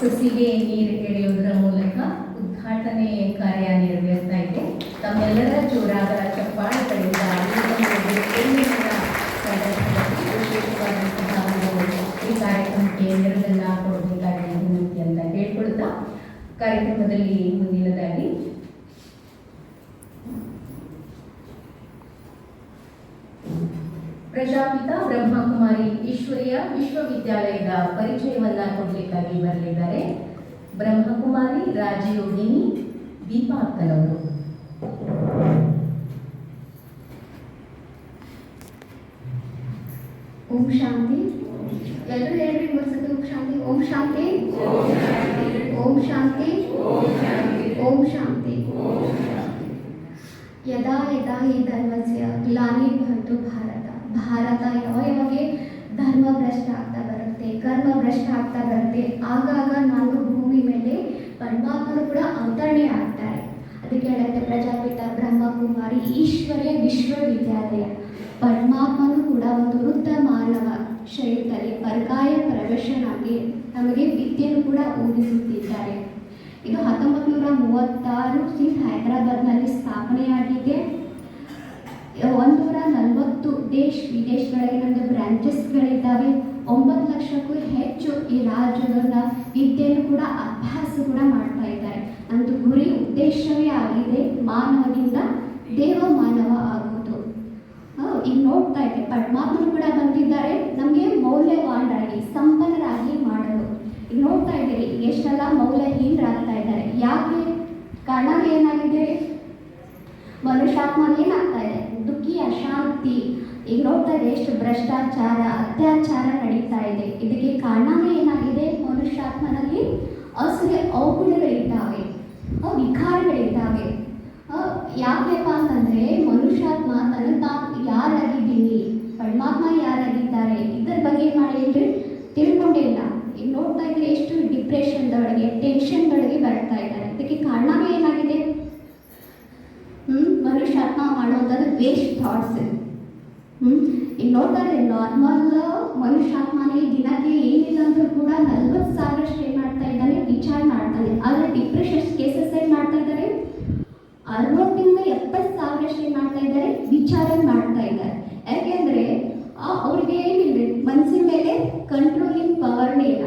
ಸಸಿಗೆ ನೀರು ಎಳೆಯುವುದರ ಮೂಲಕ ಉದ್ಘಾಟನೆ ಕಾರ್ಯ ನೆರವೇರ್ತಾ ಇದೆ ತಮ್ಮೆಲ್ಲರ ಜೋರಾದ ಚಪ್ಪಾಳೆ ಒಂದು ಈ ಕಾರ್ಯಕ್ರಮಕ್ಕೆ ನೆರವನ್ನ ಕೊಡಬೇಕಾಗಿ ವಿನಂತಿ ಅಂತ ಹೇಳ್ಕೊಳ್ತಾ ಕಾರ್ಯಕ್ರಮದಲ್ಲಿ ಮುಂದಿನದಾಗಿ. ಪ್ರಜಾಪಿತ ಬ್ರಹ್ಮಕುಮಾರಿ ಈಶ್ವರಿಯ ವಿಶ್ವವಿದ್ಯಾಲಯದ ಪರಿಚಯವನ್ನ ಕೊಡಲಿಕ್ಕಾಗಿ ಬರಲಿದ್ದಾರೆ. ಬ್ರಹ್ಮಕುಮಾರಿ ರಾಜಯೋಗಿನಿ ದೀಪಾ ಅಕ್ಕನವರು ಓಂ ಶಾಂತಿ. ಎಲ್ಲರೂ ಹೇಳ್ರಿ ಒಂದ್ಸತಿ ಓಂ ಶಾಂತಿ. ಓಂ ಶಾಂತಿ. ಓಂ ಶಾಂತಿ. ಓಂ ಶಾಂತಿ. ಯದಾ ಯದಾ ಹಿ ಧರ್ಮಸ್ಯ ಗ್ಲಾನಿರ್ಭವತು ಭಾರತ. ಭಾರತ ಯಾವ ಯಾವಾಗೆ? ಧರ್ಮ ಭ್ರಷ್ಟ ಆಗ್ತಾ ಬರುತ್ತೆ ಕರ್ಮ ಭ್ರಷ್ಟ ಆಗ್ತಾ ಬರುತ್ತೆ. ಆಗಾಗ ನಾಲ್ಕು ಭೂಮಿ ಮೇಲೆ ಪರಮಾತ್ಮರು ಕೂಡ ಅವತರಣೆ ಆಗ್ತಾರೆ. ಅದಕ್ಕೆ ಹೇಳುತ್ತೆ ಪ್ರಜಾಪಿತ ಬ್ರಹ್ಮಕುಮಾರಿ, ಈಶ್ವರ್ಯ ವಿಶ್ವವಿದ್ಯಾಲಯ. ಪರಮಾತ್ಮನು ಕೂಡ ಒಂದು ವೃದ್ಧ ಮಾನವ ಶರೀರದಲ್ಲಿ ಪರ್ಗಾಯ ಪ್ರವೇಶನಾಗಿ ನಮಗೆ ವಿದ್ಯೆಯನ್ನು ಕೂಡ ಓದಿಸುತ್ತಿದ್ದಾರೆ ಇದು ಹತ್ತೊಂಬತ್ತು ನೂರ ಮೂವತ್ತಾರು ಸಿಂಗ್ ಹೈದರಾಬಾದ್ನಲ್ಲಿ ಸ್ಥಾಪನೆಯಾಗಿದೆ. ನಲವತ್ತು ದೇಶ ವಿದೇಶಗಳಲ್ಲಿ ನಮ್ಮದು ಬ್ರಾಂಚಸ್ಗಳಿದ್ದಾವೆ ಒಂಬತ್ತು ಲಕ್ಷಕ್ಕೂ ಹೆಚ್ಚು ಈ ರಾಜ್ಯಗಳನ್ನ ವಿದ್ಯೆಯನ್ನು ಕೂಡ, ಅಭ್ಯಾಸ ಕೂಡ ಮಾಡ್ತಾ ಇದ್ದಾರೆ. ಅಂದು ಗುರಿ ಉದ್ದೇಶವೇ ಆಗಿದೆ. ಮಾನವದಿಂದ ದೇವ ಮಾನವ ಆಗುವುದು. ಈಗ ನೋಡ್ತಾ ಇದ್ದೆ. ಪರಮಾತ್ಮನು ಕೂಡ ಬಂದಿದ್ದಾರೆ. ನಮಗೆ ಮೌಲ್ಯವಾನರಾಗಿ, ಸಂಪನ್ನರಾಗಿ ಮಾಡಲು. ಈಗ ನೋಡ್ತಾ ಇದ್ದೀರಿ ಎಷ್ಟೆಲ್ಲ ಮೌಲ್ಯಹೀನರಾಗ್ತಾ ಇದ್ದಾರೆ. ಯಾಕೆ ಕಾರಣ ಏನಾಗಿದೆ? ಮನುಷ್ಯಾತ್ಮ ಏನಾಗ್ತಾ ಇದೆ? ದುಃಖಿ ಅಶಾಂತಿ ಈಗ ನೋಡ್ತಾ ಎಷ್ಟು ಭ್ರಷ್ಟಾಚಾರ, ಅತ್ಯಾಚಾರ ನಡೀತಾ ಇದೆ. ಇದಕ್ಕೆ ಕಾರಣವೇ ಏನಾಗಿದೆ? ಮನುಷ್ಯಾತ್ಮನಲ್ಲಿ ಅಸುರ ಔಗುಣಗಳಿದ್ದಾವೆ ವಿಕಾರಗಳಿದ್ದಾವೆ ಯಾಕೆಪ್ಪ ಅಂತಂದ್ರೆ, ಮನುಷ್ಯಾತ್ಮ ತನ್ನ ತಾನು ಯಾರಾಗಿದ್ದೀನಿ, ಪರಮಾತ್ಮ ಯಾರಾಗಿದ್ದಾರೆ, ಇದರ ಬಗ್ಗೆ ಮಾಡಿದ್ರೆ ತಿಳ್ಕೊಂಡೇ ಇಲ್ಲ. ಈಗ ನೋಡ್ತಾ ಇದ್ರೆ ಎಷ್ಟು ಡಿಪ್ರೆಷನ್ದೊಳಗೆ ಟೆನ್ಷನ್ದೊಳಗೆ ಬರ್ತಾ ಇದ್ದಾರೆ. ಇದಕ್ಕೆ ಕಾರಣವೇ ಏನಾಗಿದೆ? ಹ್ಮ್, ಮನುಷ್ಯಾತ್ಮ ಮಾಡುವಂಥದ್ದು ವೇಸ್ಟ್ ಥಾಟ್ಸ್ ಹ್ಞೂ ಈಗ ನೋಡ್ತಾರೆ ನಾರ್ಮಲ್ ಮನುಷ್ಯಾತ್ಮನೇ ದಿನಕ್ಕೆ ಏನಿಲ್ಲ ಅಂದರೂ ಕೂಡ ನಲ್ವತ್ತು ಸಾವಿರಷ್ಟು ಏನು ಮಾಡ್ತಾ ಇದ್ದಾನೆ, ವಿಚಾರ ಮಾಡ್ತಾನೆ. ಆದರೆ ಡಿಪ್ರೆಷನ್ ಕೇಸಸ್ ಏನು ಮಾಡ್ತಾ ಇದ್ದಾರೆ? ಅರವತ್ತಿಂದ ಎಪ್ಪತ್ತು ಸಾವಿರಷ್ಟು ಏನು ಮಾಡ್ತಾ ಇದ್ದಾರೆ, ವಿಚಾರ ಮಾಡ್ತಾ ಇದ್ದಾರೆ. ಯಾಕೆಂದರೆ ಅವ್ರಿಗೆ ಏನಿಲ್ಲ ಮನಸ್ಸಿನ ಮೇಲೆ ಕಂಟ್ರೋಲಿಂಗ್ ಪವರ್ನೇ ಇಲ್ಲ.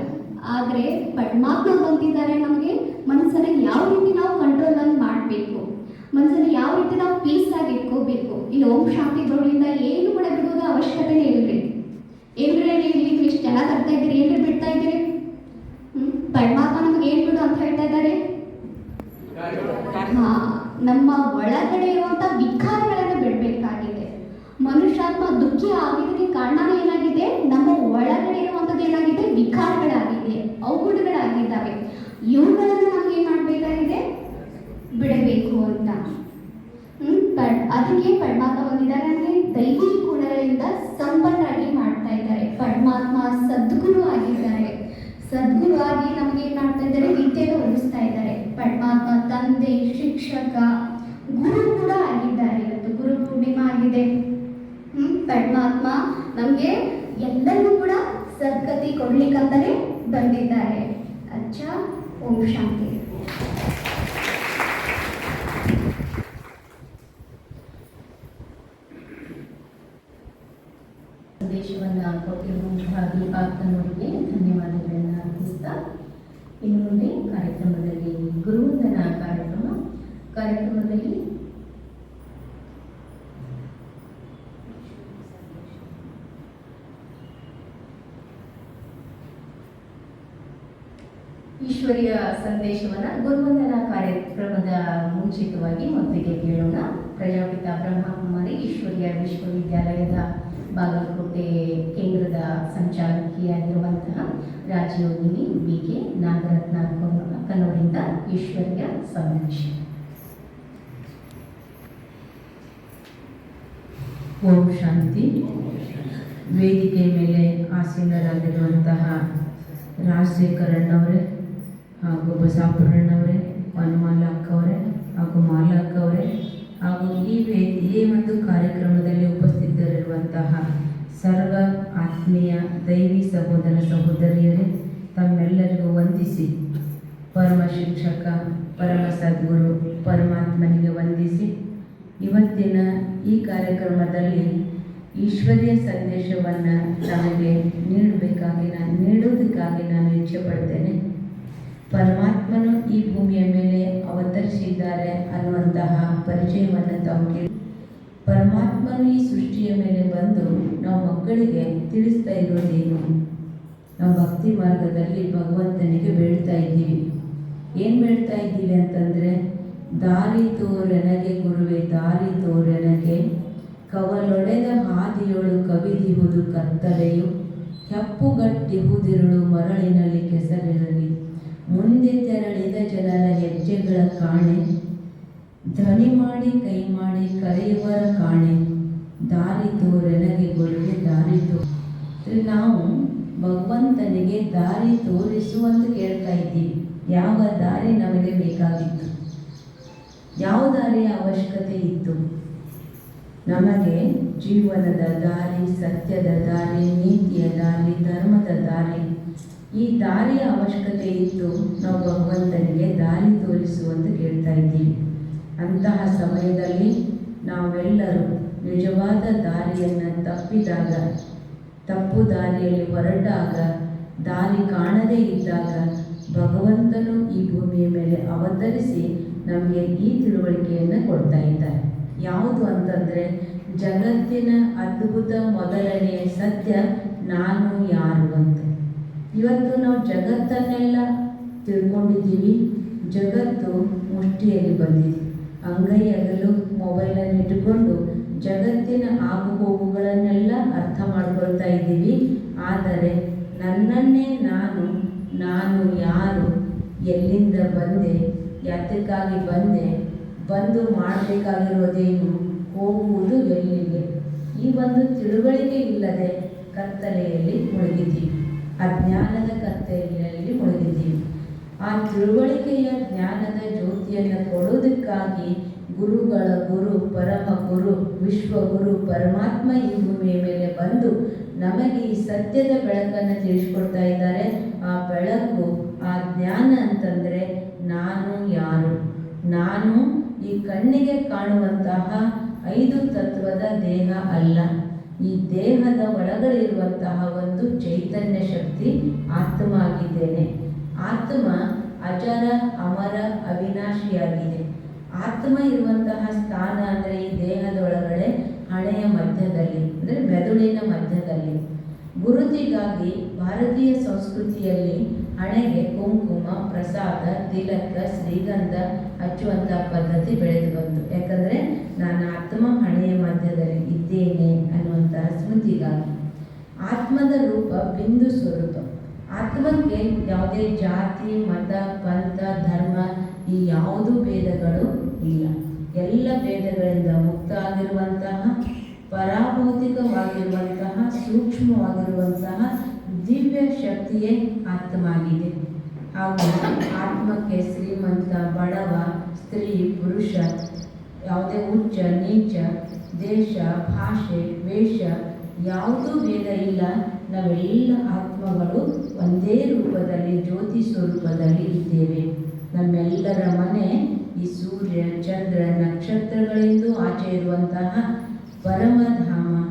ಆದರೆ ಪರಮಾತ್ಮ ಬಂದಿದ್ದಾರೆ ನಮಗೆ, ಮನಸ್ಸನ್ನು ಯಾವ ರೀತಿ ನಾವು ಕಂಟ್ರೋಲಲ್ಲಿ ಮಾಡಬೇಕು? ಮನಸ್ಸನ್ನ ಯಾವ ರೀತಿ ನಾವು ಪೀಸ್ ಆಗಿ ಇಟ್ಕೋಬೇಕು. ಇಲ್ಲಿ ಓಂ ಶಾಂತಿ ಬರೋದ್ರಿಂದ ಏನು ಕೂಡ ಬಿಡೋದು ಅವಶ್ಯಕತೆ ಇಲ್ರಿ. ಏನ್ರಿ ನೀವು ಜನ ತರ್ತಾ ಇದ್ದೀರಿ ಏನ್ರಿ ಬಿಡ್ತಾ ಇದ್ದೀರಿ? ಪರಮಾತ್ಮ ನಮ್ಗೆ ಏನ್ ಬಿಡು ಅಂತ ಹೇಳ್ತಾ ಇದ್ದಾರೆ? ನಮ್ಮ ಒಳಗಡೆ ಇರುವಂತ ವಿಕಾರಗಳನ್ನು ಬಿಡಬೇಕಾಗಿದೆ. ಮನುಷ್ಯಾತ್ಮ ದುಃಖಿ ಆಗಿದ್ದಕ್ಕೆ ಕಾರಣ ಏನಾಗಿದೆ? ನಮ್ಮ ಒಳಗಡೆ ಇರುವಂತದ್ದು ಏನಾಗಿದೆ? ವಿಕಾರಗಳಾಗಿದೆ ಅವಗುಣಗಳಾಗಿದ್ದಾವೆ ಇವುಗಳನ್ನು ನಮ್ಗೆ ಏನ್ ಮಾಡ್ಬೇಕಾಗಿದೆ? ಬಿಡಬೇಕು ಅಂತ. ಅದಕ್ಕೆ ಪರಮಾತ್ಮ ಬಂದಿದ್ದಾರೆ ಅಂದ್ರೆ ದೈವಿ ಗುಣಗಳಿಂದ ಸಂಪನ್ನರಾಗಿ ಮಾಡ್ತಾ ಇದ್ದಾರೆ. ಪರಮಾತ್ಮ ಸದ್ಗುರು ಆಗಿದ್ದಾರೆ. ಸದ್ಗುರು ಆಗಿ ನಮಗೆ ಏನ್ ಮಾಡ್ತಾ ಇದ್ದಾರೆ? ವಿದ್ಯೆಗೆ ಒಲಿಸ್ತಾ ಇದ್ದಾರೆ. ಪರಮಾತ್ಮ ತಂದೆ, ಶಿಕ್ಷಕ, ಗುರು ಕೂಡ ಆಗಿದ್ದಾರೆ. ಇವತ್ತು ಗುರು ಪೂರ್ಣಿಮಾ ಆಗಿದೆ. ಹ್ಮ್, ಪರಮಾತ್ಮ ನಮಗೆ ಎಲ್ಲರಿಗೂ ಕೂಡ ಸದ್ಗತಿ ಕೊಡ್ಲಿಕ್ಕಂತಾನೆ ಬಂದಿದ್ದಾರೆ. ಅಚ್ಚ, ಓಂ ಶಾಂತಿ ಸಂದೇಶವನ್ನ ಕೊಟ್ಟಿರುವಂತಹ ಧನ್ಯವಾದಗಳನ್ನು ಧನ್ಯವಾದಗಳನ್ನ ಅರ್ಪಿಸ್ತಾ ಇನ್ನು ಮುಂದೆ ಕಾರ್ಯಕ್ರಮದಲ್ಲಿ ಗುರುವಂದನ ಕಾರ್ಯಕ್ರಮ. ಕಾರ್ಯಕ್ರಮದಲ್ಲಿ ಈಶ್ವರಿಯ ಸಂದೇಶವನ್ನ ಗುರುವಂದನಾ ಕಾರ್ಯಕ್ರಮದ ಮುಂಚಿತವಾಗಿ ಮೊದಲಿಗೆ ಕೇಳೋಣ ಪ್ರಜಾಪಿತ ಬ್ರಹ್ಮಕುಮಾರಿ ಈಶ್ವರಿಯ ವಿಶ್ವವಿದ್ಯಾಲಯದ ಬಾಗಲಕೋಟೆ ಕೇಂದ್ರದ ಸಂಚಾಲಕಿಯಾಗಿರುವಂತಹ ರಾಜಯೋಗಿನಿ ಬಿ ಕೆ ನಾಗರತ್ನ ಅಕ್ಕನವರಿಂದ ಈಶ್ವರ್ಯ ಸಂದೇಶ ಓಂ ಶಾಂತಿ. ವೇದಿಕೆ ಮೇಲೆ ಆಸೀನರಾಗಿರುವಂತಹ ರಾಜಶೇಖರಣ್ಣವರೇ ಹಾಗೂ ಬಸಾಪುರಣ್ಣವರೇ ಹನುಮಾಲ ಅಕ್ಕವರೇ ಹಾಗೂ ಮಾಲ ಅಕ್ಕವರೇ ಹಾಗೂ ಈ ಈ ಒಂದು ಕಾರ್ಯಕ್ರಮದಲ್ಲಿ ಉಪಸ್ಥಿತರಿರುವಂತಹ ಸರ್ವ ಆತ್ಮೀಯ ದೈವಿ ಸಹೋದರ ಸಹೋದರಿಯರೇ, ತಮ್ಮೆಲ್ಲರಿಗೂ ವಂದಿಸಿ. ವಂದಿಸಿ ಪರಮ ಶಿಕ್ಷಕ, ಪರಮ ಸದ್ಗುರು, ಪರಮಾತ್ಮನಿಗೆ ವಂದಿಸಿ. ಇವತ್ತಿನ ಈ ಕಾರ್ಯಕ್ರಮದಲ್ಲಿ ಈಶ್ವರ್ಯ ಸಂದೇಶವನ್ನು ನಮಗೆ ನೀಡಬೇಕಾಗಿ ನಾನು ನೀಡೋದಕ್ಕಾಗಿ ನಾನು ಇಚ್ಛೆ ಪಡ್ತೇನೆ ಪರಮಾತ್ಮನು ಈ ಭೂಮಿಯ ಮೇಲೆ ಅವತರಿಸಿದ್ದಾರೆ ಅನ್ನುವಂತಹ ಪರಿಚಯವನ್ನು ತಾವು ಕೇಳಿ. ಪರಮಾತ್ಮನು ಈ ಸೃಷ್ಟಿಯ ಮೇಲೆ ಬಂದು ನಾವು ಮಕ್ಕಳಿಗೆ ತಿಳಿಸ್ತಾ ಇರೋದೇನು? ನಾವು ಭಕ್ತಿ ಮಾರ್ಗದಲ್ಲಿ ಭಗವಂತನಿಗೆ ಬೇಡ್ತಾ ಇದ್ದೀವಿ. ಏನು ಬೇಡ್ತಾ ಇದ್ದೀವಿ ಅಂತಂದರೆ, ದಾರಿ ತೋರೆನಗೆ ಗುರುವೆ, ದಾರಿ ತೋರೆನಗೆ ಕವಲೊಡೆದ ಹಾದಿಯೊಳು ಕವಿದಿಹುದು ಕತ್ತಲೆಯು, ಹೆಪ್ಪುಗಟ್ಟಿಹುದಿರುಳು ಮರಳಿನಲ್ಲಿ ಕೆಸರಿರಲಿ. ಮುಂದೆ ತೆರಳಿದ ಜನರ ಹೆಜ್ಜೆಗಳ ಕಾಣೆ. ಧ್ವನಿ ಮಾಡಿ, ಕೈ ಮಾಡಿ, ಕರೆಯುವರ ಕಾಣೆ. ದಾರಿ ತೋರೆನಗೆ ಗುರುವೆ ದಾರಿ ತೋ ಅಂದ್ರೆ ನಾವು ಭಗವಂತನಿಗೆ ದಾರಿ ತೋರಿಸುವಂತ ಕೇಳ್ತಾ ಇದ್ದೀವಿ. ಯಾವ ದಾರಿ ನಮಗೆ ಬೇಕಾಗಿತ್ತು? ಯಾವ ದಾರಿಯ ಅವಶ್ಯಕತೆ ಇತ್ತು? ನಮಗೆ ಜೀವನದ ದಾರಿ, ಸತ್ಯದ ದಾರಿ, ನೀತಿಯ ದಾರಿ, ಧರ್ಮದ ದಾರಿ, ಈ ದಾರಿಯ ಅವಶ್ಯಕತೆ ಇತ್ತು ನಾವು ಭಗವಂತನಿಗೆ ದಾರಿ ತೋರಿಸು ಅಂತ ಕೇಳ್ತಾ ಇದ್ದೀವಿ. ಅಂತಹ ಸಮಯದಲ್ಲಿ ನಾವೆಲ್ಲರೂ ನಿಜವಾದ ದಾರಿಯನ್ನು ತಪ್ಪಿದಾಗ, ತಪ್ಪು ದಾರಿಯಲ್ಲಿ ಹೊರಟಾಗ, ದಾರಿ ಕಾಣದೇ ಇದ್ದಾಗ ಭಗವಂತನು ಈ ಭೂಮಿಯ ಮೇಲೆ ಅವತರಿಸಿ ನಮಗೆ ಈ ತಿಳುವಳಿಕೆಯನ್ನು ಕೊಡ್ತಾ ಇದ್ದಾರೆ. ಯಾವುದು ಅಂತಂದರೆ, ಜಗತ್ತಿನ ಅದ್ಭುತ ಮೊದಲನೆಯ ಸತ್ಯ ನಾನು ಯಾರು ಅಂತ. ಇವತ್ತು ನಾವು ಜಗತ್ತನ್ನೆಲ್ಲ ತಿಳ್ಕೊಂಡಿದ್ದೀವಿ, ಜಗತ್ತು ಮುಷ್ಟಿಯಲ್ಲಿ ಬಂದಿದೆ. ಅಂಗೈ ಅಗಲು ಮೊಬೈಲನ್ನು ಇಟ್ಟುಕೊಂಡು ಜಗತ್ತಿನ ಆಗುಹೋಗುಗಳನ್ನೆಲ್ಲ ಅರ್ಥ ಮಾಡ್ಕೊಳ್ತಾ ಇದ್ದೀವಿ. ಆದರೆ ನನ್ನನ್ನೇ ನಾನು ನಾನು ಯಾರು, ಎಲ್ಲಿಂದ ಬಂದೆ, ಯಾತಕ್ಕಾಗಿ ಬಂದೆ ಬಂದು ಮಾಡಬೇಕಾಗಿರೋದೇನು ಹೋಗುವುದು ಎಲ್ಲಿಗೆ? ಈ ಒಂದು ತಿಳುವಳಿಕೆ ಇಲ್ಲದೆ ಕತ್ತಲೆಯಲ್ಲಿ ಮುಳುಗಿದ್ದೀವಿ. ಅಜ್ಞಾನದ ಕತ್ತಲೆಯಲ್ಲಿ ಮುಳುಗಿದ್ದೀವಿ. ಆ ತಿಳುವಳಿಕೆಯ ಜ್ಞಾನದ ಜ್ಯೋತಿಯನ್ನು ಕೊಡೋದಕ್ಕಾಗಿ ಗುರುಗಳ ಗುರು, ಪರಮ ಗುರು ವಿಶ್ವಗುರು ಪರಮಾತ್ಮ ಈ ಭೂಮಿಯ ಮೇಲೆ ಬಂದು ನಮಗೆ ಈ ಸತ್ಯದ ಬೆಳಕನ್ನು ತಿಳಿಸ್ಕೊಡ್ತಾ ಇದ್ದಾರೆ. ಆ ಬೆಳಕು, ಆ ಜ್ಞಾನ ಅಂತಂದರೆ ನಾನು ಯಾರು? ನಾನು ಈ ಕಣ್ಣಿಗೆ ಕಾಣುವಂತಹ ಐದು ತತ್ವದ ದೇಹ ಅಲ್ಲ. ಈ ದೇಹದ ಒಳಗಡೆ ಇರುವಂತಹ ಒಂದು ಚೈತನ್ಯ ಶಕ್ತಿ ಆತ್ಮ ಆಗಿದ್ದೇನೆ ಆತ್ಮ ಅಜರ, ಅಮರ, ಅವಿನಾಶಿಯಾಗಿದೆ. ಆತ್ಮ ಇರುವಂತಹ ಸ್ಥಾನ ಅಂದರೆ ಈ ದೇಹದ ಒಳಗಡೆ ಹಣೆಯ ಮಧ್ಯದಲ್ಲಿ, ಅಂದರೆ ಮೆದುಳಿನ ಮಧ್ಯದಲ್ಲಿ. ಗುರುತಿಗಾಗಿ ಭಾರತೀಯ ಸಂಸ್ಕೃತಿಯಲ್ಲಿ ಹಣೆಗೆ ಕುಂಕುಮ, ಪ್ರಸಾದ, ತಿಲಕ, ಶ್ರೀಗಂಧ ಹಚ್ಚುವಂಥ ಪದ್ಧತಿ ಬೆಳೆದು ಬಂತು. ಯಾಕಂದರೆ ನಾನು ಆತ್ಮ ಹಣೆಯ ಮಧ್ಯದಲ್ಲಿ ಇದ್ದೇನೆ ಅನ್ನುವಂತಹ ಸ್ಮೃತಿಗಾಗಿ. ಆತ್ಮದ ರೂಪ ಬಿಂದು ಸ್ವರೂಪ. ಆತ್ಮಕ್ಕೆ ಯಾವುದೇ ಜಾತಿ, ಮತ, ಪಂಥ, ಧರ್ಮ ಈ ಯಾವುದೂ ಭೇದಗಳು ಇಲ್ಲ. ಎಲ್ಲ ಭೇದಗಳಿಂದ ಮುಕ್ತ ಆಗಿರುವಂತಹ ಪರಾಭೌತಿಕವಾಗಿರುವಂತಹ, ಸೂಕ್ಷ್ಮವಾಗಿರುವಂತಹ ದಿವ್ಯ ಶಕ್ತಿಯೇ ಆತ್ಮ ಆಗಿದೆ ಹಾಗೂ ಆತ್ಮಕ್ಕೆ ಶ್ರೀಮಂತ, ಬಡವ, ಸ್ತ್ರೀ, ಪುರುಷ, ಯಾವುದೇ ಉಚ್ಚ, ನೀಚ, ದೇಶ, ಭಾಷೆ, ವೇಷ, ಯಾವುದೂ ಭೇದ ಇಲ್ಲ. ನಾವೆಲ್ಲ ಆತ್ಮಗಳು ಒಂದೇ ರೂಪದಲ್ಲಿ, ಜ್ಯೋತಿ ಸ್ವರೂಪದಲ್ಲಿ ಇದ್ದೇವೆ. ನಮ್ಮೆಲ್ಲರ ಮನೆ ಈ ಸೂರ್ಯ, ಚಂದ್ರ, ನಕ್ಷತ್ರಗಳೆಂದು ಆಚೆ ಇರುವಂತಹ ಪರಮಧಾಮ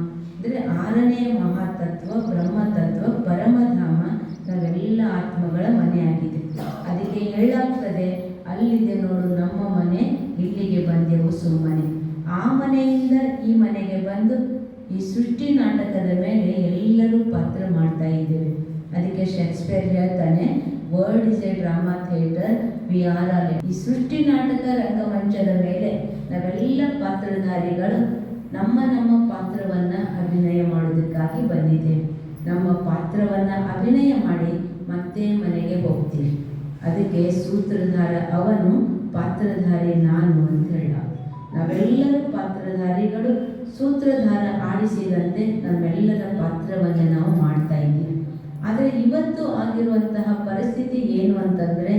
ಅಂದರೆ ಆರನೇ ಮಹಾತತ್ವ, ಬ್ರಹ್ಮತತ್ವ, ಪರಮಧಾಮ ನಾವೆಲ್ಲ ಆತ್ಮಗಳ ಮನೆಯಾಗಿದೆ ಅದಕ್ಕೆ ಹೇಳಾಗ್ತದೆ, ಅಲ್ಲಿದೆ ನೋಡು ನಮ್ಮ ಮನೆ, ಇಲ್ಲಿಗೆ ಬಂದೆವು ಸುಮ್ಮನೆ. ಆ ಮನೆಯಿಂದ ಈ ಮನೆಗೆ ಬಂದು ಈ ಸೃಷ್ಟಿ ನಾಟಕದ ಮೇಲೆ ಎಲ್ಲರೂ ಪಾತ್ರ ಮಾಡ್ತಾ ಇದ್ದೇವೆ. ಅದಕ್ಕೆ ಶೇಕ್ಸ್ಪಿಯರ್ ಹೇಳ್ತಾನೆ world is a drama theatre we are all ಈ ಸೃಷ್ಟಿ ನಾಟಕ ರಂಗಮಂಚದ ಮೇಲೆ ನಾವೆಲ್ಲ ಪಾತ್ರಧಾರಿಗಳು ನಮ್ಮ ನಮ್ಮ ಪಾತ್ರವನ್ನು ಅಭಿನಯ ಮಾಡೋದಕ್ಕಾಗಿ ಬಂದಿದೆ. ನಮ್ಮ ಪಾತ್ರವನ್ನು ಅಭಿನಯ ಮಾಡಿ ಮತ್ತೆ ಮನೆಗೆ ಹೋಗ್ತೀವಿ. ಅದಕ್ಕೆ ಸೂತ್ರಧಾರ ಅವನು, ಪಾತ್ರಧಾರಿ ನಾನು ಅಂತ ಹೇಳ. ನಾವೆಲ್ಲರೂ ಪಾತ್ರಧಾರಿಗಳು, ಸೂತ್ರಧಾರ ಆಡಿಸಿದಂತೆ ನಮ್ಮೆಲ್ಲರ ಪಾತ್ರವನ್ನು ನಾವು ಮಾಡ್ತಾ ಇದ್ದೀವಿ. ಆದರೆ ಇವತ್ತು ಆಗಿರುವಂತಹ ಪರಿಸ್ಥಿತಿ ಏನು ಅಂತಂದರೆ,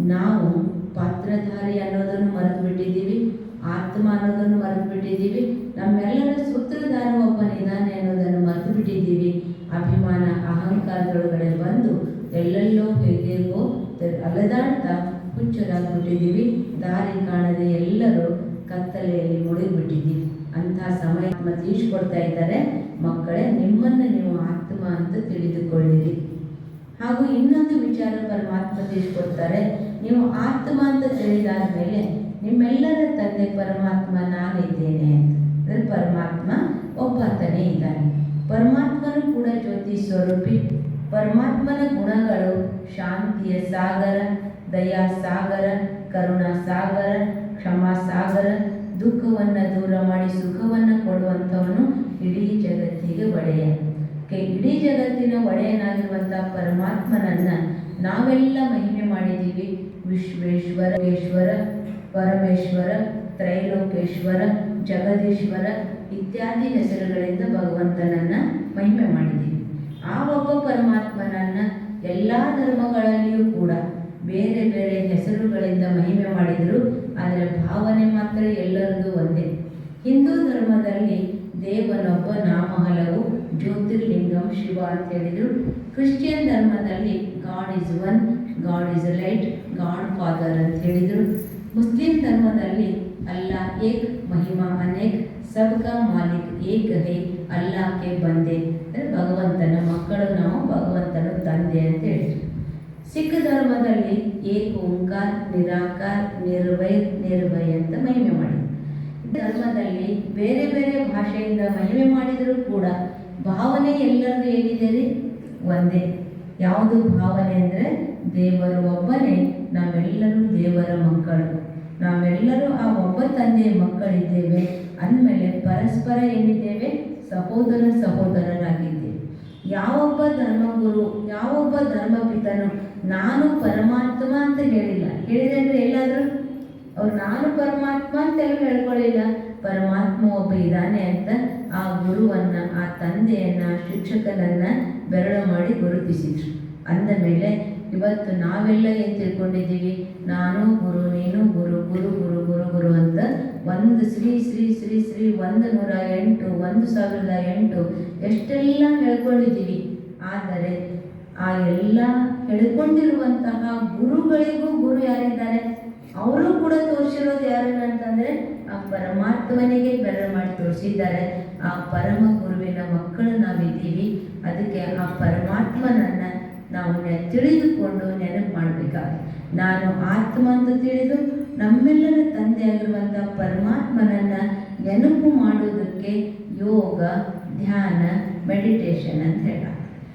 ನಾವು ಪಾತ್ರಧಾರಿ ಅನ್ನೋದನ್ನು ಮರೆತು ಬಿಟ್ಟಿದ್ದೀವಿ ಆತ್ಮ ಅನ್ನೋದನ್ನು ಮರೆತು ಬಿಟ್ಟಿದ್ದೀವಿ ನಮ್ಮೆಲ್ಲರ ಸೂತ್ರಧಾರ ಒಬ್ಬನಿದ್ದಾನೆ ಅನ್ನೋದನ್ನು ಮರೆತು ಬಿಟ್ಟಿದ್ದೀವಿ ಅಭಿಮಾನ ಅಹಂಕಾರದೊಳಗಡೆ ಬಂದು ಎಲ್ಲೆಲ್ಲೋ ಹೇಗೇಗೋ ತ- ಅಲೆದಾಡ್ತಾ ಹುಚ್ಚರಾಗ್ಬಿಟ್ಟಿದ್ದೀವಿ. ದಾರಿ ಕಾಣದೆ ಎಲ್ಲರೂ ಕತ್ತಲೆಯಲ್ಲಿ ಮುಳುಗಿಬಿಟ್ಟಿದ್ದೀವಿ. ಅಂತಹ ಸಮಯ ತೀರ್ಸ್ಕೊಡ್ತಾ ಇದ್ದಾರೆ. ಮಕ್ಕಳೇ, ನಿಮ್ಮನ್ನು ನೀವು ಆತ್ಮ ಅಂತ ತಿಳಿದುಕೊಳ್ಳಿರಿ. ಹಾಗೂ ಇನ್ನೊಂದು ವಿಚಾರ ಪರಮಾತ್ಮ ತಿಳಿಸ್ಕೊಡ್ತಾರೆ ನೀವು ಆತ್ಮ ಅಂತ ನಿಮ್ಮೆಲ್ಲರ ತಂದೆ ಪರಮಾತ್ಮ ನಾನಿದ್ದೇನೆ ಅಂದರೆ ಪರಮಾತ್ಮ ಒಬ್ಬಾತನೇ ಇದ್ದಾನೆ. ಪರಮಾತ್ಮನು ಕೂಡ ಜ್ಯೋತಿ ಸ್ವರೂಪಿ. ಪರಮಾತ್ಮನ ಗುಣಗಳು ಶಾಂತಿಯ ಸಾಗರ, ದಯಾ ಸಾಗರ, ಕರುಣಾ ಸಾಗರ, ಕ್ಷಮಾ ಸಾಗರ, ದುಃಖವನ್ನು ದೂರ ಮಾಡಿ ಸುಖವನ್ನು ಕೊಡುವಂಥವನು ಇಡೀ ಜಗತ್ತಿಗೆ ಒಡೆಯ. ಇಡೀ ಜಗತ್ತಿನ ಒಡೆಯನಾಗಿರುವಂಥ ಪರಮಾತ್ಮನನ್ನ ನಾವೆಲ್ಲ ಮಹಿಮೆ ಮಾಡಿದ್ದೀವಿ. ವಿಶ್ವೇಶ್ವರ ಈಶ್ವರ ಪರಮೇಶ್ವರ ತ್ರೈಲೋಕೇಶ್ವರ, ಜಗದೀಶ್ವರ ಇತ್ಯಾದಿ ಹೆಸರುಗಳಿಂದ ಭಗವಂತನನ್ನ ಮಹಿಮೆ ಮಾಡಿದ್ದೀವಿ ಆ ಒಬ್ಬ ಪರಮಾತ್ಮನನ್ನ ಎಲ್ಲ ಧರ್ಮಗಳಲ್ಲಿಯೂ ಕೂಡ ಬೇರೆ ಬೇರೆ ಹೆಸರುಗಳಿಂದ ಮಹಿಮೆ ಮಾಡಿದರು. ಆದರೆ ಭಾವನೆ ಮಾತ್ರ ಎಲ್ಲರದು ಒಂದೇ. ಹಿಂದೂ ಧರ್ಮದಲ್ಲಿ ದೇವನೊಬ್ಬ ನಾಮ ಹಲವು ಜ್ಯೋತಿರ್ಲಿಂಗಂ ಶಿವ ಅಂತ ಹೇಳಿದರು. ಕ್ರಿಶ್ಚಿಯನ್ ಧರ್ಮದಲ್ಲಿ God is one, God is light, God father ಅಂತ ಹೇಳಿದರು. ಮುಸ್ಲಿಂ ಧರ್ಮದಲ್ಲಿ ಅಲ್ಲಾ एक ಮಹಿಮಾ अनेक सबका मालिक एक ಹೇ अल्लाह ಬಂದೆ. बंदे ಭಗವಂತನ ಮಕ್ಕಳು ನಾವು, ಭಗವಂತನ ತಂದೆ ಅಂತ ಹೇಳಿದ್ರು. ಸಿಖ್ ಧರ್ಮದಲ್ಲಿ ಏಕ ಓಂಕಾರ, ನಿರಾಕಾರ ನಿರ್ವೈ ನಿರ್ಭಯ ಅಂತ ಮಹಿಮೆ ಮಾಡಿದ್ರು. ಧರ್ಮದಲ್ಲಿ ಬೇರೆ ಬೇರೆ ಭಾಷೆಯಿಂದ ಮಹಿಮೆ ಮಾಡಿದರೂ ಕೂಡ ಭಾವನೆ ಎಲ್ಲರದು ಏನಿದೆ ರೀ? ಒಂದೇ. ಯಾವುದು ಭಾವನೆ ಅಂದರೆ ದೇವರು ಒಬ್ಬನೇ ನಾವೆಲ್ಲರೂ ದೇವರ ಮಕ್ಕಳು. ನಾವೆಲ್ಲರೂ ಆ ಒಬ್ಬ ತಂದೆಯ ಮಕ್ಕಳಿದ್ದೇವೆ. ಅಂದಮೇಲೆ ಪರಸ್ಪರ ಏನಿದ್ದೇವೆ ಸಹೋದರ ಸಹೋದರರಾಗಿದ್ದೇವೆ. ಯಾವೊಬ್ಬ ಧರ್ಮಗುರು, ಯಾವೊಬ್ಬ ಧರ್ಮಪಿತನು ನಾನು ಪರಮಾತ್ಮ ಅಂತ ಹೇಳಿಲ್ಲ. ಹೇಳಿದಂದ್ರೆ ಎಲ್ಲಾದರೂ? ಅವ್ರು ನಾನು ಪರಮಾತ್ಮ ಅಂತ ಎಲ್ಲ ಹೇಳ್ಕೊಳ್ಳಿಲ್ಲ. ಪರಮಾತ್ಮ ಒಬ್ಬ ಇದ್ದಾನೆ ಅಂತ ಆ ಗುರುವನ್ನ, ಆ ತಂದೆಯನ್ನ, ಶಿಕ್ಷಕನನ್ನ ಬೆರಳು ಮಾಡಿ ಗುರುತಿಸಿದ್ರು. ಅಂದ ಮೇಲೆ ಇವತ್ತು ನಾವೆಲ್ಲ ಏನು ತಿಳ್ಕೊಂಡಿದ್ದೀವಿ? ನಾನು, ಗುರು, ನೀನು, ಗುರು ಗುರು ಗುರು ಗುರು ಗುರು ಅಂತ ಒಂದು ಶ್ರೀ ಶ್ರೀ ಶ್ರೀ ಶ್ರೀ ಒಂದು ನೂರ ಎಂಟು, ಒಂದು ಸಾವಿರದ ಎಂಟು ಎಷ್ಟೆಲ್ಲ ಹೇಳ್ಕೊಂಡಿದ್ದೀವಿ. ಆದರೆ ಆ ಎಲ್ಲ ಹೇಳ್ಕೊಂಡಿರುವಂತಹ ಗುರುಗಳಿಗೂ ಗುರು ಯಾರಿದ್ದಾರೆ? ಅವರು ಕೂಡ ತೋರಿಸಿರೋದು ಯಾರನ್ನ ಅಂತಂದ್ರೆ ಆ ಪರಮಾತ್ಮನಿಗೆ ಬೆರ ಮಾಡಿ ತೋರಿಸಿದ್ದಾರೆ. ಆ ಪರಮ ಗುರುವಿನ ಮಕ್ಕಳು ನಾವಿದ್ದೀವಿ. ಅದಕ್ಕೆ ಆ ಪರಮಾತ್ಮನನ್ನ ನಾವು ತಿಳಿದುಕೊಂಡು ನೆನಪು ಮಾಡಬೇಕಾಗಿ ನಾನು ಆತ್ಮ ಅಂತ ತಿಳಿದು ನಮ್ಮೆಲ್ಲರ ತಂದೆಯಾಗಿರುವಂಥ ಪರಮಾತ್ಮನನ್ನ ನೆನಪು ಮಾಡುವುದಕ್ಕೆ ಯೋಗ, ಧ್ಯಾನ ಮೆಡಿಟೇಷನ್ ಅಂತ ಹೇಳ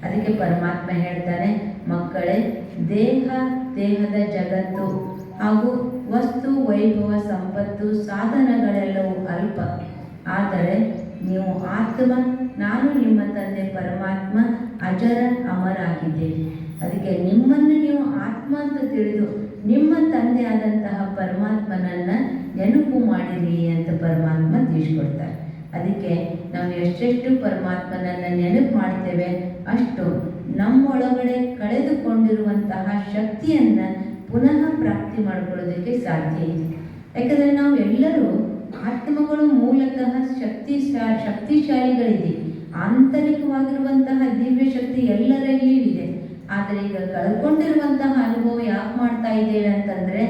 ಅದಕ್ಕೆ ಪರಮಾತ್ಮ ಹೇಳ್ತಾನೆ, ಮಕ್ಕಳೇ, ದೇಹ, ದೇಹದ ಜಗತ್ತು ಹಾಗೂ ವಸ್ತು, ವೈಭವ, ಸಂಪತ್ತು, ಸಾಧನಗಳೆಲ್ಲವೂ ಅಲ್ಪ. ಆದರೆ ನೀವು ಆತ್ಮ, ನಾನು ನಿಮ್ಮ ತಂದೆ ಪರಮಾತ್ಮ, ಅಜರ ಅಮರ ಆಗಿದ್ದೇವೆ ಅದಕ್ಕೆ ನಿಮ್ಮನ್ನು ನೀವು ಆತ್ಮ ಅಂತ ತಿಳಿದು ನಿಮ್ಮ ತಂದೆ ಆದಂತಹ ಪರಮಾತ್ಮನನ್ನ ನೆನಪು ಮಾಡಿರಿ ಅಂತ ಪರಮಾತ್ಮ ತಿಳಿಸ್ಕೊಡ್ತಾರೆ. ಅದಕ್ಕೆ ನಾವು ಎಷ್ಟೆಷ್ಟು ಪರಮಾತ್ಮನನ್ನ ನೆನಪು ಮಾಡ್ತೇವೆ, ಅಷ್ಟು ನಮ್ಮೊಳಗಡೆ ಕಳೆದುಕೊಂಡಿರುವಂತಹ ಶಕ್ತಿಯನ್ನ ಪುನಃ ಪ್ರಾಪ್ತಿ ಮಾಡ್ಕೊಳ್ಳೋದಕ್ಕೆ ಸಾಧ್ಯ ಇದೆ. ಯಾಕಂದರೆ ನಾವು ಎಲ್ಲರೂ ಆತ್ಮಗಳು ಮೂಲತಃ ಶಕ್ತಿ ಶಕ್ತಿಶಾಲಿಗಳಿದೆ ಆಂತರಿಕವಾಗಿರುವಂತಹ ದಿವ್ಯ ಶಕ್ತಿ ಎಲ್ಲರಲ್ಲಿಯೂ ಇದೆ. ಆದರೆ ಈಗ ಕಳ್ಕೊಂಡಿರುವಂತಹ ಅನುಭವ ಯಾಕೆ ಮಾಡ್ತಾ ಇದ್ದೇವೆ ಅಂತಂದರೆ,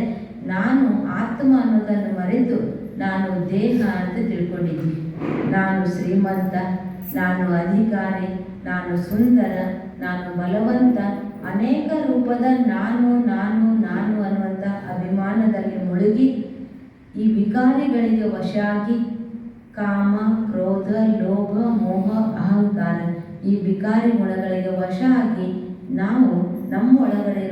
ನಾನು ಆತ್ಮ ಅನ್ನೋದನ್ನು ಮರೆತು ನಾನು ದೇಹ ಅಂತ ತಿಳ್ಕೊಂಡಿದ್ದೀನಿ ನಾನು ಶ್ರೀಮಂತ, ನಾನು ಅಧಿಕಾರಿ, ನಾನು ಸುಂದರ, ನಾನು ಬಲವಂತ, ಅನೇಕ ರೂಪದ ನಾನು ನಾನು ನಾನು ಅನ್ನುವಂಥ ಅಭಿಮಾನದಲ್ಲಿ ಮುಳುಗಿ ಈ ವಿಕಾರಿಗಳಿಗೆ ವಶಾಗಿ ಕಾಮ, ಕ್ರೋಧ, ಲೋಭ, ಮೋಹ, ಅಹಂಕಾರ ಈ ವಿಕಾರಿ ಗುಣಗಳಿಗೆ ವಶ ಆಗಿ ನಾವು ನಮ್ಮ ಒಳಗಡೆ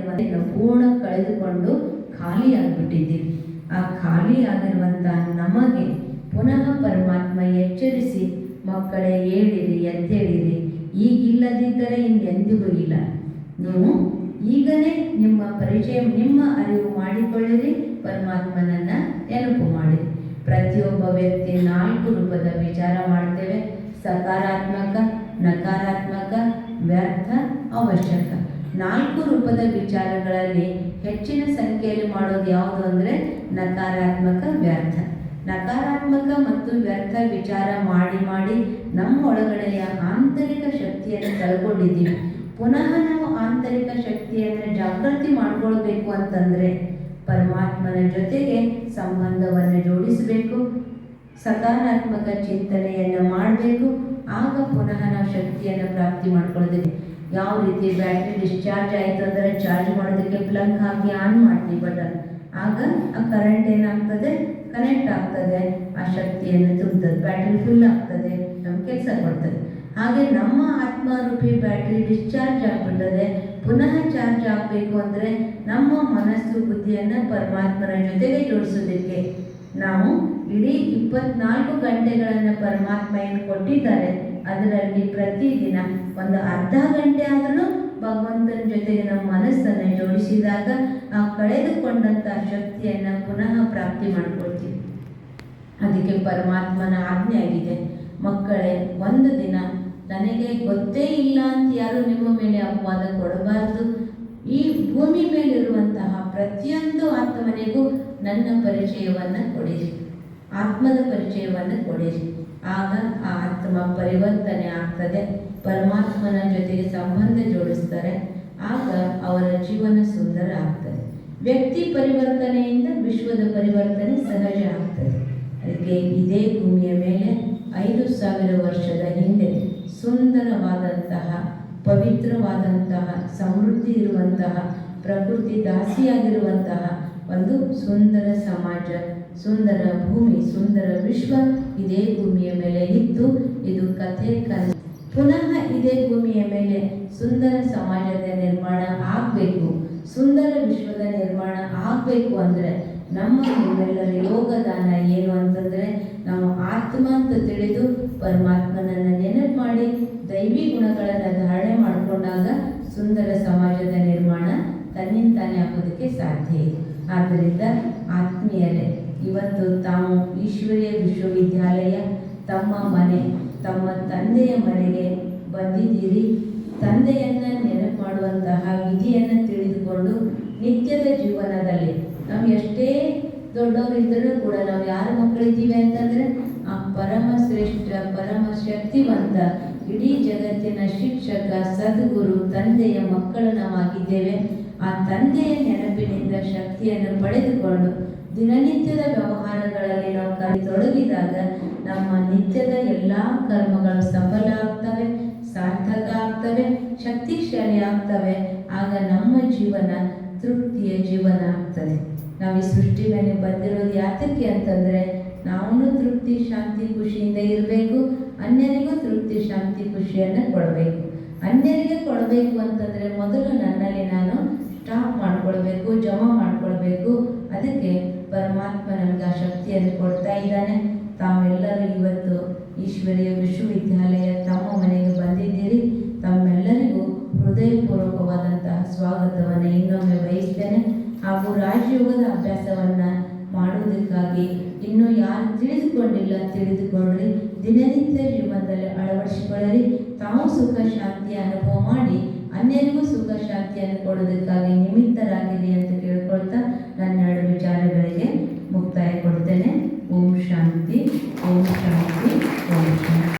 ಪೂರ್ಣ ಕಳೆದುಕೊಂಡು ಖಾಲಿಯಾಗಿಬಿಟ್ಟಿದ್ದೀವಿ. ಆ ಖಾಲಿಯಾಗಿರುವಂತಹ ನಮಗೆ ಪುನಃ ಪರಮಾತ್ಮ ಎಚ್ಚರಿಸಿ, ಮಕ್ಕಳೇ ಹೇಳಿರಿ, ಎದ್ದೇಳಿರಿ, ಈಗಿಲ್ಲದಿದ್ದರೆ ಇಂದೆಂದಿಗೂ ಇಲ್ಲ. ನೀವು ಈಗಲೇ ನಿಮ್ಮ ಪರಿಚಯ, ನಿಮ್ಮ ಅರಿವು ಮಾಡಿಕೊಳ್ಳಿರಿ. ಪರಮಾತ್ಮನನ್ನ ನೆನಪು ಮಾಡಿ ಪ್ರತಿಯೊಬ್ಬ ವ್ಯಕ್ತಿ ನಾಲ್ಕು ರೂಪದ ವಿಚಾರ ಮಾಡ್ತೇವೆ. ಸಕಾರಾತ್ಮಕ, ನಕಾರಾತ್ಮಕ, ವ್ಯರ್ಥ, ಅವಶ್ಯಕ. ನಾಲ್ಕು ರೂಪದ ವಿಚಾರಗಳಲ್ಲಿ ಹೆಚ್ಚಿನ ಸಂಖ್ಯೆಯಲ್ಲಿ ಮಾಡೋದು ಯಾವುದು ಅಂದರೆ ನಕಾರಾತ್ಮಕ, ವ್ಯರ್ಥ. ನಕಾರಾತ್ಮಕ ಮತ್ತು ವ್ಯರ್ಥ ವಿಚಾರ ಮಾಡಿ ಮಾಡಿ ನಮ್ಮ ಒಳಗಡೆಯ ಆಂತರಿಕ ಶಕ್ತಿಯನ್ನು ಕಳ್ಕೊಂಡಿದ್ದೀವಿ ಪುನಃ ನಾವು ಆಂತರಿಕ ಶಕ್ತಿಯನ್ನು ಜಾಗೃತಿ ಮಾಡ್ಕೊಳ್ಬೇಕು ಅಂತಂದರೆ ಪರಮಾತ್ಮನ ಜೊತೆಗೆ ಸಂಬಂಧವನ್ನು ಜೋಡಿಸಬೇಕು, ಸಕಾರಾತ್ಮಕ ಚಿಂತನೆಯನ್ನು ಮಾಡಬೇಕು, ಆಗ ಪುನಃ ನಾವು ಶಕ್ತಿಯನ್ನು ಪ್ರಾಪ್ತಿ ಮಾಡ್ಕೊಳ್ತೀವಿ. ಯಾವ ರೀತಿ ಬ್ಯಾಟ್ರಿ ಡಿಸ್ಚಾರ್ಜ್ ಆಯಿತು ಅಂದರೆ ಚಾರ್ಜ್ ಮಾಡೋದಕ್ಕೆ ಪ್ಲಗ್ ಹಾಕಿ ಆನ್ ಮಾಡ್ತೀವಿ ಬಟನ್. ಆಗ ಆ ಕರೆಂಟ್ ಏನಾಗ್ತದೆ? ಕನೆಕ್ಟ್ ಆಗ್ತದೆ. ಆ ಶಕ್ತಿಯನ್ನು ತುಂಬುತ್ತದೆ ಬ್ಯಾಟ್ರಿ ಫುಲ್ ಆಗ್ತದೆ. ನಮ್ಮ ಕೆಲಸ ಕೊಡ್ತದೆ. ಹಾಗೆ ನಮ್ಮ ಆತ್ಮರೂಪಿ ಬ್ಯಾಟ್ರಿ ಡಿಸ್ಚಾರ್ಜ್ ಆಗ್ಬಿಟ್ಟದೆ, ಪುನಃ ಚಾರ್ಜ್ ಆಗಬೇಕು ಅಂದರೆ ನಮ್ಮ ಮನಸ್ಸು ಬುದ್ಧಿಯನ್ನು ಪರಮಾತ್ಮನ ಜೊತೆಗೆ ಜೋಡಿಸೋದಕ್ಕೆ. ನಾವು ಇಡೀ ಇಪ್ಪತ್ನಾಲ್ಕು ಗಂಟೆಗಳನ್ನು ಪರಮಾತ್ಮ ಏನು ಕೊಟ್ಟಿದ್ದಾರೆ. ಅದರಲ್ಲಿ ಪ್ರತಿದಿನ ಒಂದು ಅರ್ಧ ಗಂಟೆ ಆದರೂ ಭಗವಂತನ ಜೊತೆಗೆ ನಮ್ಮ ಮನಸ್ಸನ್ನು ಜೋಡಿಸಿದಾಗ ಆ ಕಳೆದುಕೊಂಡಂಥ ಶಕ್ತಿಯನ್ನು ಪುನಃ ಪ್ರಾಪ್ತಿ ಮಾಡ್ಕೊಳ್ತೀವಿ. ಅದಕ್ಕೆ ಪರಮಾತ್ಮನ ಆಜ್ಞೆ ಆಗಿದೆ. ಮಕ್ಕಳೇ, ಒಂದು ದಿನ ನನಗೆ ಗೊತ್ತೇ ಇಲ್ಲ ಅಂತ ಯಾರು ನಿಮ್ಮ ಮೇಲೆ ಅಪವಾದ ಕೊಡಬಾರದು. ಈ ಭೂಮಿ ಮೇಲಿರುವಂತಹ ಪ್ರತಿಯೊಂದು ಆತ್ಮನಿಗೂ ನನ್ನ ಪರಿಚಯವನ್ನು ಕೊಡಿರಿ. ಆತ್ಮದ ಪರಿಚಯವನ್ನು ಕೊಡಿರಿ. ಆಗ ಆ ಆತ್ಮ ಪರಿವರ್ತನೆ ಆಗ್ತದೆ. ಪರಮಾತ್ಮನ ಜೊತೆಗೆ ಸಂಬಂಧ ಜೋಡಿಸ್ತಾರೆ. ಆಗ ಅವರ ಜೀವನ ಸುಂದರ ಆಗ್ತದೆ ವ್ಯಕ್ತಿ ಪರಿವರ್ತನೆಯಿಂದ ವಿಶ್ವದ ಪರಿವರ್ತನೆ ಸಹಜ ಆಗ್ತದೆ. ಅದಕ್ಕೆ ಇದೇ ಭೂಮಿಯ ಮೇಲೆ ಐದು ಸಾವಿರ ವರ್ಷದ ಹಿಂದೆ ಸುಂದರವಾದಂತಹ, ಪವಿತ್ರವಾದಂತಹ, ಸಮೃದ್ಧಿ ಇರುವಂತಹ, ಪ್ರಕೃತಿ ದಾಸಿಯಾಗಿರುವಂತಹ ಒಂದು ಸುಂದರ ಸಮಾಜ, ಸುಂದರ ಭೂಮಿ, ಸುಂದರ ವಿಶ್ವ ಇದೇ ಭೂಮಿಯ ಮೇಲೆ ಇತ್ತು ಇದು ಕಥೆ ಕಲೆ ಪುನಃ ಇದೇ ಭೂಮಿಯ ಮೇಲೆ ಸುಂದರ ಸಮಾಜದ ನಿರ್ಮಾಣ ಆಗಬೇಕು. ಸುಂದರ ವಿಶ್ವದ ನಿರ್ಮಾಣ ಆಗಬೇಕು ಅಂದರೆ ನಮ್ಮ ನಿಮ್ಮೆಲ್ಲರ ಯೋಗದಾನ ಏನು ಅಂತಂದರೆ ನಾವು ಆತ್ಮ ಅಂತ ತಿಳಿದು ಪರಮಾತ್ಮನನ್ನು ನೆನಪು ಮಾಡಿ ದೈವಿ ಗುಣಗಳನ್ನು ಧಾರಣೆ ಮಾಡಿಕೊಂಡಾಗ ಸುಂದರ ಸಮಾಜದ ನಿರ್ಮಾಣ ತನ್ನಿಂತಾನೇ ಆಗೋದಕ್ಕೆ ಸಾಧ್ಯ ಇದೆ. ಆದ್ದರಿಂದ ಆತ್ಮೀಯರೇ, ಇವತ್ತು ತಾವು ಈಶ್ವರೀಯ ವಿಶ್ವವಿದ್ಯಾಲಯ, ತಮ್ಮ ಮನೆ, ತಮ್ಮ ತಂದೆಯ ಮನೆಗೆ ಬಂದಿದ್ದೀರಿ. ತಂದೆಯನ್ನು ನೆನಪು ಮಾಡುವಂತಹ ವಿಧಿಯನ್ನು ತಿಳಿದುಕೊಂಡು ನಿತ್ಯದ ಜೀವನದಲ್ಲಿ ನಾವು ಎಷ್ಟೇ ದೊಡ್ಡವರಿದ್ದರೂ ಕೂಡ ನಾವು ಯಾರ ಮಕ್ಕಳಿದ್ದೀವಿ ಅಂತಂದರೆ, ಆ ಪರಮ ಶ್ರೇಷ್ಠ, ಪರಮ ಶಕ್ತಿವಂತ, ಇಡೀ ಜಗತ್ತಿನ ಶಿಕ್ಷಕ, ಸದ್ಗುರು, ತಂದೆಯ ಮಕ್ಕಳು ನಾವಾಗಿದ್ದೇವೆ. ಆ ತಂದೆಯ ನೆನಪಿನಿಂದ ಶಕ್ತಿಯನ್ನು ಪಡೆದುಕೊಂಡು ದಿನನಿತ್ಯದ ವ್ಯವಹಾರಗಳಲ್ಲಿ ನಾವು ಕೈ ತೊಡಗಿದಾಗ ನಮ್ಮ ನಿತ್ಯದ ಎಲ್ಲ ಕರ್ಮಗಳು ಸಫಲ ಆಗ್ತವೆ, ಸಾರ್ಥಕ ಆಗ್ತವೆ ಶಕ್ತಿಶಾಲಿ ಆಗ್ತವೆ. ಆಗ ನಮ್ಮ ಜೀವನ ತೃಪ್ತಿಯ ಜೀವನ ಆಗ್ತದೆ. ನಾವು ಈ ಸೃಷ್ಟಿ ಮೇಲೆ ಬಂದಿರೋದು ಯಾತಕ್ಕೆ ಅಂತಂದರೆ ನಾವು ತೃಪ್ತಿ, ಶಾಂತಿ, ಖುಷಿಯಿಂದ ಇರಬೇಕು, ಅನ್ಯರಿಗೂ ತೃಪ್ತಿ, ಶಾಂತಿ, ಖುಷಿಯನ್ನು ಕೊಡಬೇಕು. ಅನ್ಯರಿಗೆ ಕೊಡಬೇಕು ಅಂತಂದರೆ ಮೊದಲು ನನ್ನಲ್ಲಿ ನಾನು ಸ್ಟಾಪ್ ಮಾಡ್ಕೊಳ್ಬೇಕು, ಜಮಾ ಮಾಡ್ಕೊಳ್ಬೇಕು. ಅದಕ್ಕೆ ಪರಮಾತ್ಮ ನಮ್ಗೆ ಆ ಶಕ್ತಿಯನ್ನು ಕೊಡ್ತಾ ಇದ್ದಾನೆ. ತಾವೆಲ್ಲರೂ ಇವತ್ತು ಈಶ್ವರಿಯ ವಿಶ್ವವಿದ್ಯಾಲಯ ತಮ್ಮ ಮನೆಗೆ ಬಂದಿದ್ದೀರಿ. ತಮ್ಮೆಲ್ಲರಿಗೂ ಹೃದಯಪೂರ್ವಕವಾದಂತಹ ಸ್ವಾಗತವನ್ನು ಇನ್ನೊಮ್ಮೆ ಬಯಸ್ತೇನೆ. ಹಾಗೂ ರಾಜಯೋಗದ ಅಭ್ಯಾಸವನ್ನು ಮಾಡುವುದಕ್ಕಾಗಿ ಇನ್ನೂ ಯಾರು ತಿಳಿದುಕೊಂಡಿಲ್ಲ ತಿಳಿದುಕೊಳ್ಳಿ. ದಿನನಿತ್ಯ ಜೀವನದಲ್ಲಿ ಅಳವಡಿಸಿಕೊಳ್ಳಲಿ. ತಾವು ಸುಖ ಶಾಂತಿಯ ಅನುಭವ ಮಾಡಿ ಅನ್ಯರಿಗೂ ಸುಖ, ಶಾಂತಿಯನ್ನು ಕೊಡೋದಕ್ಕಾಗಿ ನಿಮಿತ್ತರಾಗಿರಿ ಅಂತ ಕೇಳ್ಕೊಳ್ತಾ ನನ್ನ ಎರಡು ವಿಚಾರಗಳಿಗೆ ಮುಕ್ತಾಯ ಕೊಡ್ತೇನೆ. ಓಂ ಶಾಂತಿ ಓಂ ಶಾಂತಿ ಓಂ ಶಾಂತಿ.